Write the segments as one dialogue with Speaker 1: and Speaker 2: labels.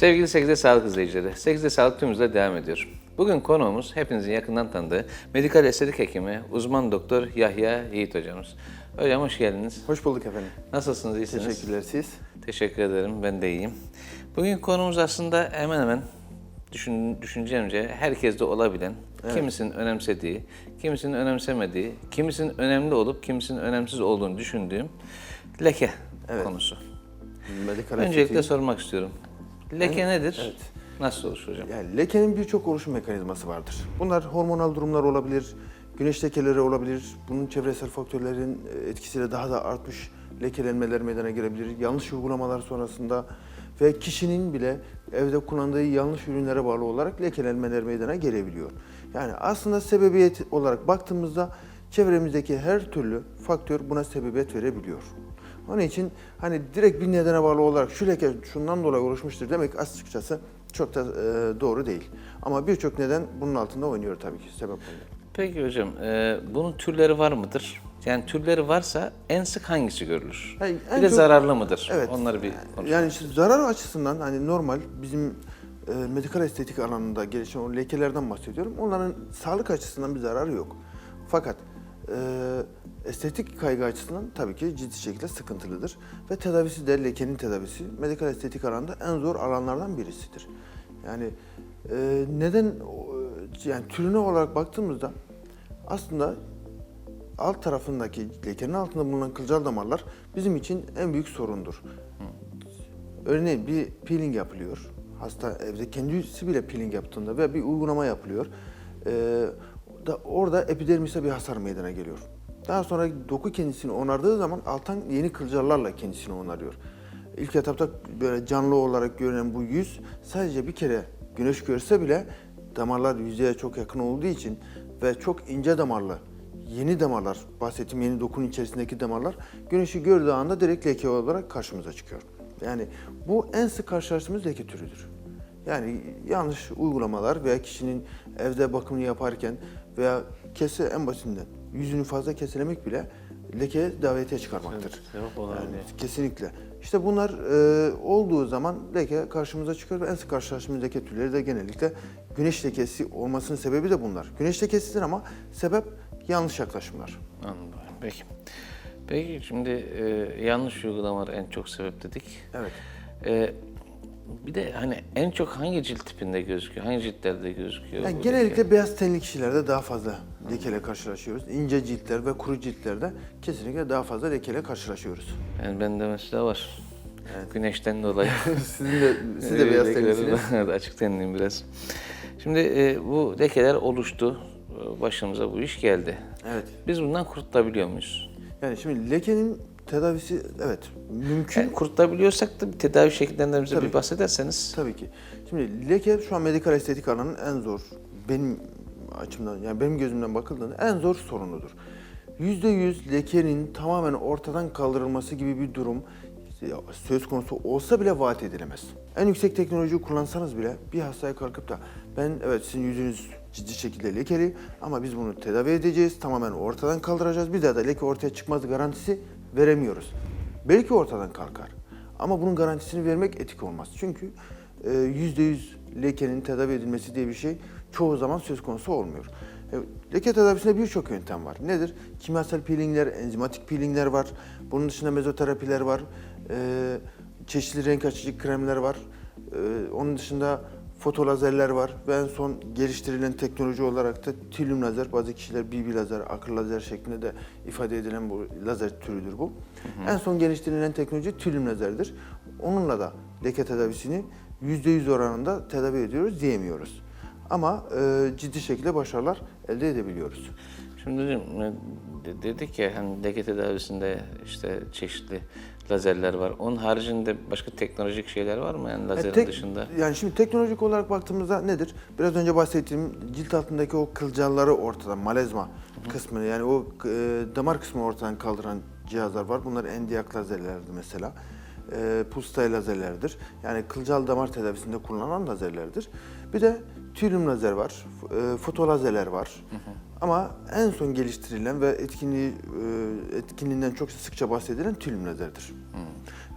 Speaker 1: Sevgili 8'de Sağlık izleyicileri, 8'de Sağlık tümümüzle devam ediyor. Bugün konuğumuz hepinizin yakından tanıdığı medikal estetik hekimi, uzman doktor Yahya Yiğit hocamız. Hocam hoş geldiniz.
Speaker 2: Hoş bulduk efendim.
Speaker 1: Nasılsınız, iyisiniz?
Speaker 2: Teşekkürler siz.
Speaker 1: Teşekkür ederim, ben de iyiyim. Bugün konumuz aslında hemen hemen düşün, düşüncemce herkeste olabilen, kimisinin önemsediği, kimisinin önemsemediği, kimisinin önemli olup kimisinin önemsiz olduğunu düşündüğüm leke konusu.
Speaker 2: Medikal
Speaker 1: Öncelikle sormak istiyorum. Leke nedir?
Speaker 2: evet.
Speaker 1: Nasıl oluşur hocam?
Speaker 2: yani lekenin birçok oluşum mekanizması vardır. Bunlar hormonal durumlar olabilir, güneş lekeleri olabilir, bunun çevresel faktörlerin e, etkisiyle daha da artmış lekelenmeler meydana gelebilir. Yanlış uygulamalar sonrasında ve kişinin bile evde kullandığı yanlış ürünlere bağlı olarak lekelenmeler meydana gelebiliyor. Yani aslında sebebiyet olarak baktığımızda çevremizdeki her türlü faktör buna sebebiyet verebiliyor. Onun için hani direkt bir nedene bağlı olarak şu leke şundan dolayı oluşmuştur demek açıkçası çok da e, doğru değil. Ama birçok neden bunun altında oynuyor tabii ki sebep oluyor.
Speaker 1: Peki hocam, e, bunun türleri var mıdır? Yani türleri varsa en sık hangisi görülür?
Speaker 2: Hayır, en
Speaker 1: bir de
Speaker 2: çok-
Speaker 1: zararlı mıdır?
Speaker 2: Evet.
Speaker 1: Onları bir konuşalım.
Speaker 2: Yani işte zarar açısından hani normal bizim e, medikal estetik alanında gelişen o lekelerden bahsediyorum. Onların sağlık açısından bir zararı yok. Fakat e, estetik kaygı açısından tabii ki ciddi şekilde sıkıntılıdır. Ve tedavisi de lekenin tedavisi medikal estetik alanda en zor alanlardan birisidir. Yani e, neden o- yani türüne olarak baktığımızda aslında alt tarafındaki lekenin altında bulunan kılcal damarlar bizim için en büyük sorundur. Örneğin bir peeling yapılıyor. Hasta evde kendisi bile peeling yaptığında ve bir uygulama yapılıyor. Ee, da orada epidermise bir hasar meydana geliyor. Daha sonra doku kendisini onardığı zaman alttan yeni kılcallarla kendisini onarıyor. İlk etapta böyle canlı olarak görünen bu yüz sadece bir kere güneş görse bile damarlar yüzeye çok yakın olduğu için ve çok ince damarlı yeni damarlar, bahsettiğim yeni dokunun içerisindeki damarlar güneşi gördüğü anda direkt leke olarak karşımıza çıkıyor. Yani bu en sık karşılaştığımız leke türüdür. Yani yanlış uygulamalar veya kişinin evde bakımını yaparken veya kese en basitinden yüzünü fazla keselemek bile leke davetiye çıkarmaktır. Yani kesinlikle. İşte bunlar e, olduğu zaman leke karşımıza çıkıyor ve en sık karşılaştığımız leke türleri de genellikle güneş lekesi olmasının sebebi de bunlar. Güneş lekesidir ama sebep yanlış yaklaşımlar.
Speaker 1: Anladım. Peki. Peki şimdi e, yanlış uygulamalar en çok sebep dedik.
Speaker 2: Evet.
Speaker 1: E, bir de hani en çok hangi cilt tipinde gözüküyor? Hangi ciltlerde gözüküyor?
Speaker 2: Yani genellikle
Speaker 1: leke?
Speaker 2: beyaz tenli kişilerde daha fazla lekeyle karşılaşıyoruz. İnce ciltler ve kuru ciltlerde kesinlikle daha fazla lekeyle karşılaşıyoruz.
Speaker 1: Yani bende mesela var. Güneşten dolayı.
Speaker 2: Sizin de, siz de beyaz tenlisiniz.
Speaker 1: Evet, açık tenliyim biraz. Şimdi e, bu lekeler oluştu. Başımıza bu iş geldi.
Speaker 2: Evet.
Speaker 1: Biz bundan kurtulabiliyor muyuz?
Speaker 2: Yani şimdi lekenin tedavisi evet mümkün.
Speaker 1: Yani kurtulabiliyorsak da bir tedavi şekillerinden bize
Speaker 2: Tabii.
Speaker 1: bir bahsederseniz.
Speaker 2: Tabii ki. Şimdi leke şu an medikal estetik alanının en zor benim açımdan yani benim gözümden bakıldığında en zor sorunudur. %100 lekenin tamamen ortadan kaldırılması gibi bir durum söz konusu olsa bile vaat edilemez. En yüksek teknolojiyi kullansanız bile bir hastaya kalkıp da ben evet sizin yüzünüz ciddi şekilde lekeli ama biz bunu tedavi edeceğiz, tamamen ortadan kaldıracağız. Bir daha da leke ortaya çıkmaz garantisi veremiyoruz. Belki ortadan kalkar. Ama bunun garantisini vermek etik olmaz. Çünkü e, %100 lekenin tedavi edilmesi diye bir şey çoğu zaman söz konusu olmuyor. E, Leke tedavisinde birçok yöntem var. Nedir? Kimyasal peelingler, enzimatik peelingler var. Bunun dışında mezoterapiler var. E, çeşitli renk açıcı kremler var. E, onun dışında fotolazerler var ve en son geliştirilen teknoloji olarak da tilium lazer, bazı kişiler BB lazer, akıl lazer şeklinde de ifade edilen bu lazer türüdür bu. En son geliştirilen teknoloji tilium lazerdir. Onunla da leke tedavisini %100 oranında tedavi ediyoruz diyemiyoruz. Ama e, ciddi şekilde başarılar elde edebiliyoruz.
Speaker 1: Şimdi hocam e, de- dedik ya hani leke tedavisinde işte çeşitli lazerler var. Onun haricinde başka teknolojik şeyler var mı yani lazerin
Speaker 2: E, tek-
Speaker 1: dışında?
Speaker 2: Yani şimdi teknolojik olarak baktığımızda nedir? Biraz önce bahsettiğim cilt altındaki o kılcalları ortadan, malezma kısmını yani o e, damar kısmını ortadan kaldıran cihazlar var. Bunlar endiyak lazerlerdir mesela. E, pulsatile lazerlerdir. Yani kılcal damar tedavisinde kullanılan lazerlerdir. Bir de tülüm lazer var, e, fotolazerler var. Ama en son geliştirilen ve etkinliği e, etkinliğinden çok sıkça bahsedilen tülüm lazerdir.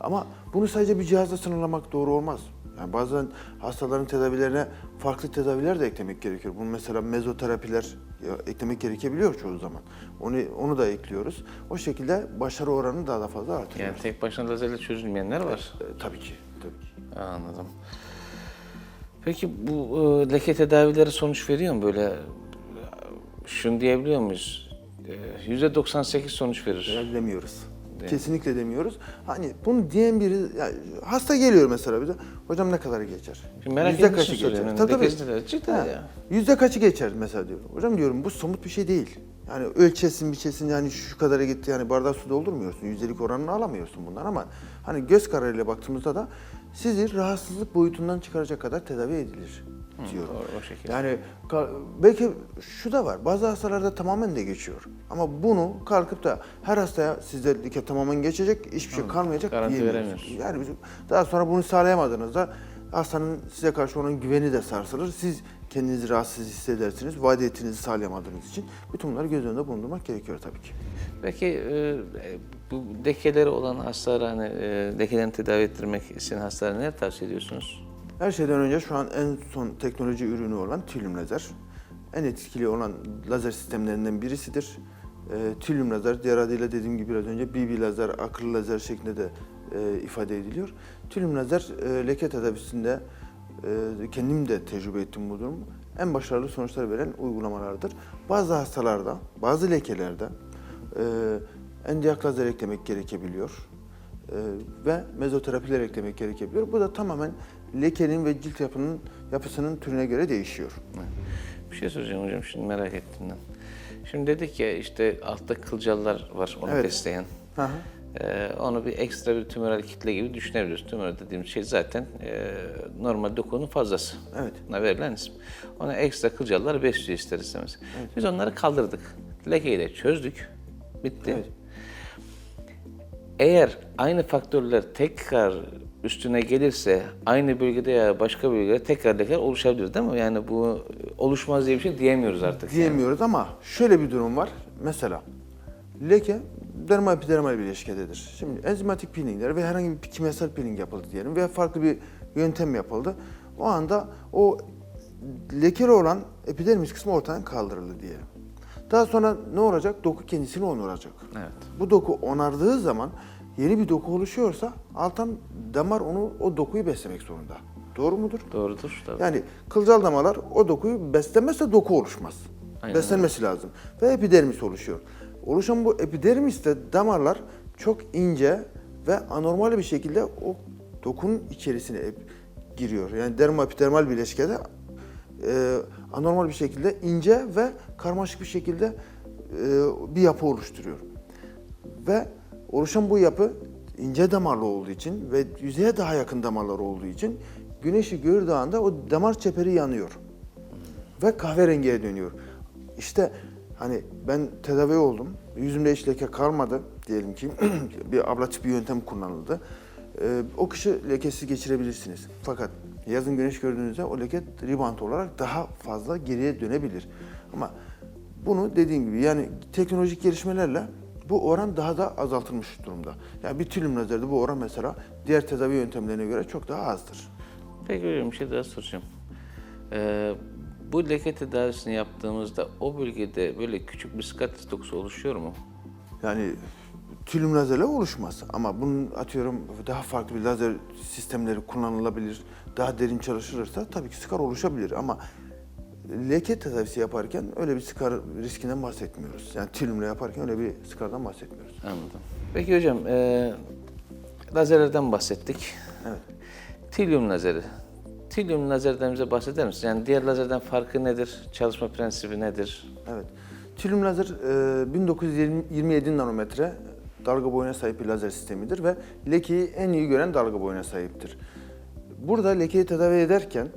Speaker 2: Ama bunu sadece bir cihazla sınırlamak doğru olmaz. Yani bazen hastaların tedavilerine farklı tedaviler de eklemek gerekiyor. Bunu mesela mezoterapiler ya, eklemek gerekebiliyor çoğu zaman. Onu onu da ekliyoruz. O şekilde başarı oranını daha da fazla artırıyoruz.
Speaker 1: Yani tek başına lazerle çözülmeyenler var.
Speaker 2: E, tabii ki, tabii ki.
Speaker 1: Anladım. Peki bu e, leke tedavileri sonuç veriyor mu böyle? Şunu diyebiliyor muyuz? E, %98 sonuç verir.
Speaker 2: Ya demiyoruz. Kesinlikle demiyoruz. Hani bunu diyen biri, yani hasta geliyor mesela bize. Hocam ne kadar geçer?
Speaker 1: Şimdi merak
Speaker 2: Yüzde
Speaker 1: ettiğim için? Yani
Speaker 2: Tabii tabii.
Speaker 1: cidden
Speaker 2: Ha,
Speaker 1: ya.
Speaker 2: Yüzde kaçı geçer mesela diyorum. Hocam diyorum bu somut bir şey değil. Yani ölçesin biçesin yani şu kadara gitti yani bardak su doldurmuyorsun. Yüzdelik oranını alamıyorsun bundan ama hani göz kararıyla baktığımızda da sizi rahatsızlık boyutundan çıkaracak kadar tedavi edilir diyorum.
Speaker 1: Doğru, o şekilde.
Speaker 2: Yani belki şu da var. Bazı hastalarda tamamen de geçiyor. Ama bunu kalkıp da her hastaya sizde dike tamamen geçecek, hiçbir şey kalmayacak
Speaker 1: Garanti veremiyoruz.
Speaker 2: Yani bizim daha sonra bunu sağlayamadığınızda hastanın size karşı olan güveni de sarsılır. Siz kendinizi rahatsız hissedersiniz. Vaat ettiğinizi sağlayamadığınız için bütün bunları göz önünde bulundurmak gerekiyor tabii ki.
Speaker 1: Peki e, bu lekeleri olan hastalara hani e, lekelerini tedavi ettirmek isteyen hastalara ne tavsiye ediyorsunuz?
Speaker 2: Her şeyden önce şu an en son teknoloji ürünü olan tülüm lazer. En etkili olan lazer sistemlerinden birisidir. E, tülüm lazer, diğer adıyla dediğim gibi biraz önce BB lazer, akıllı lazer şeklinde de e, ifade ediliyor. Tülüm lazer e, leke tedavisinde e, kendim de tecrübe ettim bu durumu. En başarılı sonuçlar veren uygulamalardır. Bazı hastalarda, bazı lekelerde e, endiyak lazer eklemek gerekebiliyor ve mezoterapiler eklemek gerekebiliyor. Bu da tamamen lekenin ve cilt yapının yapısının türüne göre değişiyor.
Speaker 1: Bir şey soracağım hocam şimdi merak ettim ben. Şimdi dedik ya işte altta kılcallar var onu
Speaker 2: Evet.
Speaker 1: besleyen.
Speaker 2: Hı.
Speaker 1: Ee, onu bir ekstra bir tümöral kitle gibi düşünebiliriz. Tümör dediğimiz şey zaten e, normal dokunun fazlası.
Speaker 2: Evet.
Speaker 1: Buna verilen isim. Ona ekstra kılcallar besliyor ister istemez. Biz onları kaldırdık. Lekeyi de çözdük. Bitti.
Speaker 2: Evet.
Speaker 1: Eğer aynı faktörler tekrar üstüne gelirse aynı bölgede ya başka bölgede tekrar lekeler oluşabilir değil mi? Yani bu oluşmaz diye bir şey diyemiyoruz artık. yani.
Speaker 2: Diyemiyoruz ama şöyle bir durum var. Mesela leke dermal epidermal bileşkededir. Şimdi enzimatik peelingler ve herhangi bir kimyasal peeling yapıldı diyelim veya farklı bir yöntem yapıldı. O anda o lekeli olan epidermis kısmı ortadan kaldırıldı diyelim. Daha sonra ne olacak? Doku kendisini onaracak.
Speaker 1: Evet.
Speaker 2: Bu doku onardığı zaman yeni bir doku oluşuyorsa alttan damar onu o dokuyu beslemek zorunda. Doğru mudur?
Speaker 1: Doğrudur. Tabii.
Speaker 2: Yani kılcal damarlar o dokuyu beslemezse doku oluşmaz.
Speaker 1: Aynen
Speaker 2: Beslenmesi lazım. Ve epidermis oluşuyor. Oluşan bu epidermiste damarlar çok ince ve anormal bir şekilde o dokunun içerisine ep- giriyor. Yani dermoepidermal bileşkede e, anormal bir şekilde ince ve karmaşık bir şekilde e, bir yapı oluşturuyor. Ve oluşan bu yapı ince damarlı olduğu için ve yüzeye daha yakın damarlar olduğu için güneşi gördüğü anda o damar çeperi yanıyor. Ve kahverengiye dönüyor. İşte hani ben tedavi oldum. Yüzümde hiç leke kalmadı diyelim ki. bir ablatif bir yöntem kullanıldı. Ee, o kışı lekesiz geçirebilirsiniz. Fakat yazın güneş gördüğünüzde o leke rebound olarak daha fazla geriye dönebilir. Ama bunu dediğim gibi yani teknolojik gelişmelerle bu oran daha da azaltılmış durumda. Yani bir tülüm lazerde bu oran mesela diğer tedavi yöntemlerine göre çok daha azdır.
Speaker 1: Peki hocam bir şey daha soracağım. Ee, bu leke tedavisini yaptığımızda o bölgede böyle küçük bir skatis dokusu oluşuyor mu?
Speaker 2: Yani tülüm lazerle oluşmaz ama bunun atıyorum daha farklı bir lazer sistemleri kullanılabilir, daha derin çalışılırsa tabii ki skar oluşabilir ama leke tedavisi yaparken öyle bir skar riskinden bahsetmiyoruz. Yani tülümle yaparken öyle bir skardan bahsetmiyoruz.
Speaker 1: Anladım. Peki hocam, e, lazerlerden bahsettik.
Speaker 2: Evet.
Speaker 1: Tilyum lazeri. Tilyum lazerden bize bahseder misin? Yani diğer lazerden farkı nedir? Çalışma prensibi nedir?
Speaker 2: Evet. Tülüm lazer e, 1927 nanometre dalga boyuna sahip bir lazer sistemidir ve lekeyi en iyi gören dalga boyuna sahiptir. Burada lekeyi tedavi ederken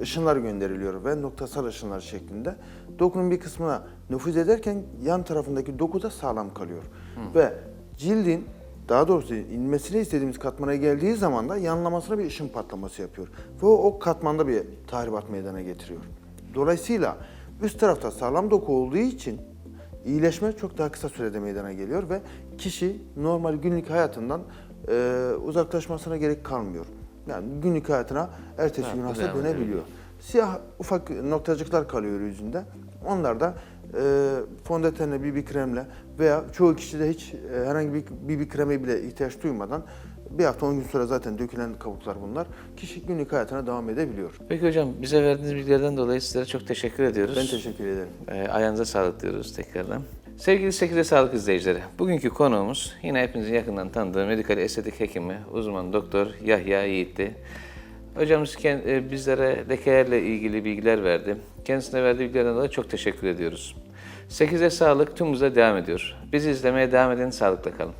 Speaker 2: ışınlar gönderiliyor ve noktasal ışınlar şeklinde. Dokunun bir kısmına nüfuz ederken yan tarafındaki doku da sağlam kalıyor. Ve cildin daha doğrusu inmesini istediğimiz katmana geldiği zaman da yanlamasına bir ışın patlaması yapıyor. Ve o, o katmanda bir tahribat meydana getiriyor. Dolayısıyla üst tarafta sağlam doku olduğu için iyileşme çok daha kısa sürede meydana geliyor ve kişi normal günlük hayatından e, uzaklaşmasına gerek kalmıyor. Yani günlük hayatına ertesi gün hasta
Speaker 1: devam
Speaker 2: dönebiliyor. Siyah ufak noktacıklar kalıyor yüzünde. Onlar da e, fondötenle, BB kremle veya çoğu kişide hiç e, herhangi bir BB kreme bile ihtiyaç duymadan bir hafta 10 gün sonra zaten dökülen kabuklar bunlar. Kişi günlük hayatına devam edebiliyor.
Speaker 1: Peki hocam bize verdiğiniz bilgilerden dolayı sizlere çok teşekkür ediyoruz.
Speaker 2: Ben teşekkür ederim.
Speaker 1: Ee, ayağınıza sağlık diyoruz tekrardan. Sevgili 8'e sağlık izleyicileri, bugünkü konuğumuz yine hepinizin yakından tanıdığı medikal estetik hekimi, uzman doktor Yahya Yiğit'ti. Hocamız e, bizlere lekelerle ilgili bilgiler verdi. Kendisine verdiği bilgilerden dolayı çok teşekkür ediyoruz. 8'e sağlık tüm devam ediyor. Bizi izlemeye devam edin, sağlıkla kalın.